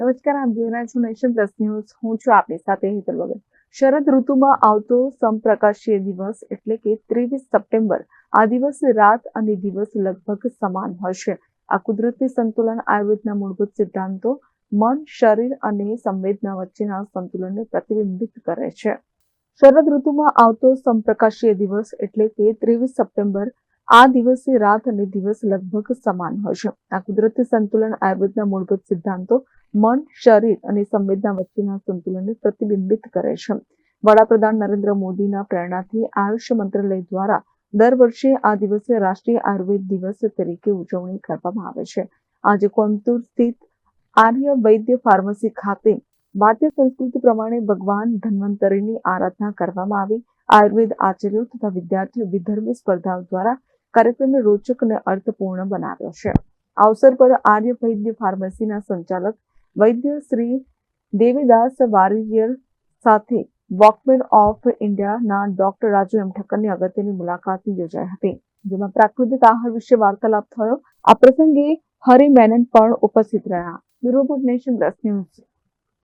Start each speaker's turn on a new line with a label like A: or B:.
A: નમસ્કાર આપ જોઈ છું નેશન પ્લસ ન્યૂઝ. હું છું આપની સાથે હેતલ વગર. શરદ ઋતુમાં આવતો સમપ્રકાશીય દિવસ એટલે કે ત્રેવીસ સપ્ટેમ્બર. આ દિવસ રાત અને દિવસ લગભગ સમાન હશે. આ કુદરતી સંતુલન આયુર્વેદના મૂળભૂત સિદ્ધાંતો મન, શરીર અને સંવેદના વચ્ચેના સંતુલનને પ્રતિબિંબિત કરે છે. શરદ ઋતુમાં આવતો સમપ્રકાશીય દિવસ એટલે કે ત્રેવીસ સપ્ટેમ્બર આ દિવસે રાત અને દિવસ લગભગ સમાન હશે. આ કુદરતી સંતુલન આયુર્વેદના મૂળભૂત સિદ્ધાંતો મન, શરીર અને સંવેદના વચ્ચેના સંતુલનને પ્રતિબિંબિત કરે છે. વડાપ્રધાન નરેન્દ્ર મોદીના પ્રેરણાથી આયુષ મંત્રાલય દ્વારા દર વર્ષે આ દિવસે રાષ્ટ્રીય આયુર્વેદ દિવસ તરીકે ઉજવણી કરવામાં આવે છે. આજે કોઇમ્બતુર સ્થિત આર્ય વૈદ્ય ફાર્મસી ખાતે ભારતીય સંસ્કૃતિ પ્રમાણે ભગવાન ધન્વંતરીની આરાધના કરવામાં આવી. આયુર્વેદ આચાર્યો તથા વિદ્યાર્થીઓ વિધર્મી સ્પર્ધાઓ દ્વારા કાર્યક્રમને રોચક અને અર્થપૂર્ણ બનાવ્યો છે. અવસર પર આર્ય વૈદ્ય ફાર્મસીના સંચાલક વૈદ્ય શ્રી દેવીદાસ વારિયર સાથે વોકમેન ઓફ ઇન્ડિયાના ડોક્ટર રાજુ એમ ઠક્કરની અગત્યની મુલાકાત યોજાઈ હતી, જેમાં પ્રાકૃતિક આહાર વિશે વાર્તાલાપ થયો. આ પ્રસંગે હરિ મેનન પણ ઉપસ્થિત રહ્યા. Bureau Nation Plus News.